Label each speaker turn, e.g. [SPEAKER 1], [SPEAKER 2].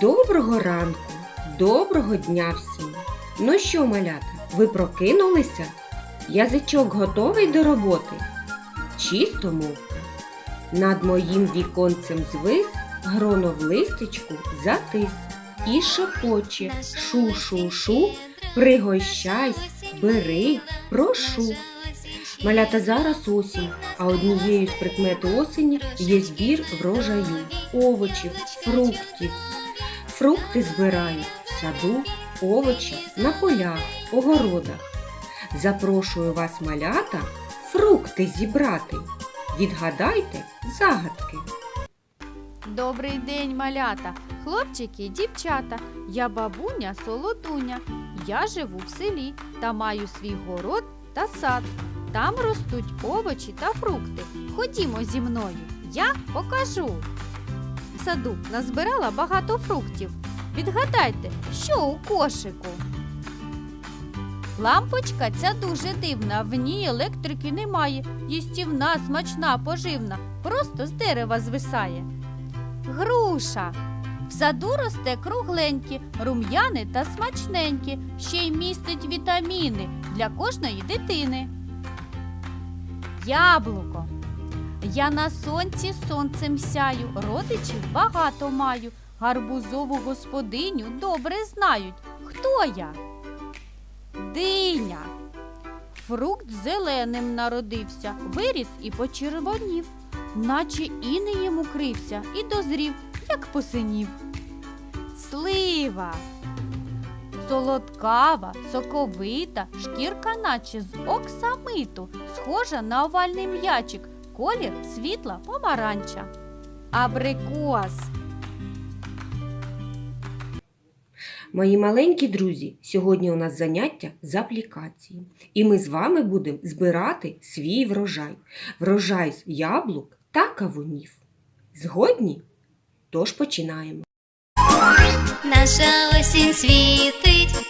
[SPEAKER 1] Доброго ранку, доброго дня всім. Ну що, малята, ви прокинулися? Язичок готовий до роботи? Чисто мовка. Над моїм віконцем звис, гроно в листечку затис і шепоче шу-шу-шу, пригощайсь, бери, прошу. Малята зараз осінь, а однією з прикмет осені є збір врожаю, овочів, фруктів. Фрукти збирають в саду, овочі на полях, огородах. Запрошую вас, малята, фрукти зібрати. Відгадайте загадки.
[SPEAKER 2] Добрий день, малята, хлопчики дівчата. Я бабуня Солодуня. Я живу в селі та маю свій город та сад. Там ростуть овочі та фрукти. Ходімо зі мною, я покажу. Саду назбирала багато фруктів. Відгадайте, що у кошику? Лампочка ця дуже дивна, в ній електрики немає. Їстівна, смачна, поживна, просто з дерева звисає. Груша. В саду росте кругленькі, рум'яни та смачненькі, ще й містить вітаміни для кожної дитини. Яблуко. Я на сонці сонцем сяю, родичів багато маю, гарбузову господиню добре знають. Хто я? Диня. Фрукт зеленим народився, виріс і почервонів, наче інеєм укрився і дозрів, як посинів. Слива. Солодкава, соковита, шкірка наче з оксамиту, схожа на овальний м'ячик, колір світла помаранча. Абрикос.
[SPEAKER 1] Мої маленькі друзі, сьогодні у нас заняття з аплікації. І ми з вами будемо збирати свій врожай. Врожай з яблук та кавунів. Згодні? Тож починаємо.
[SPEAKER 3] Наша осінь світи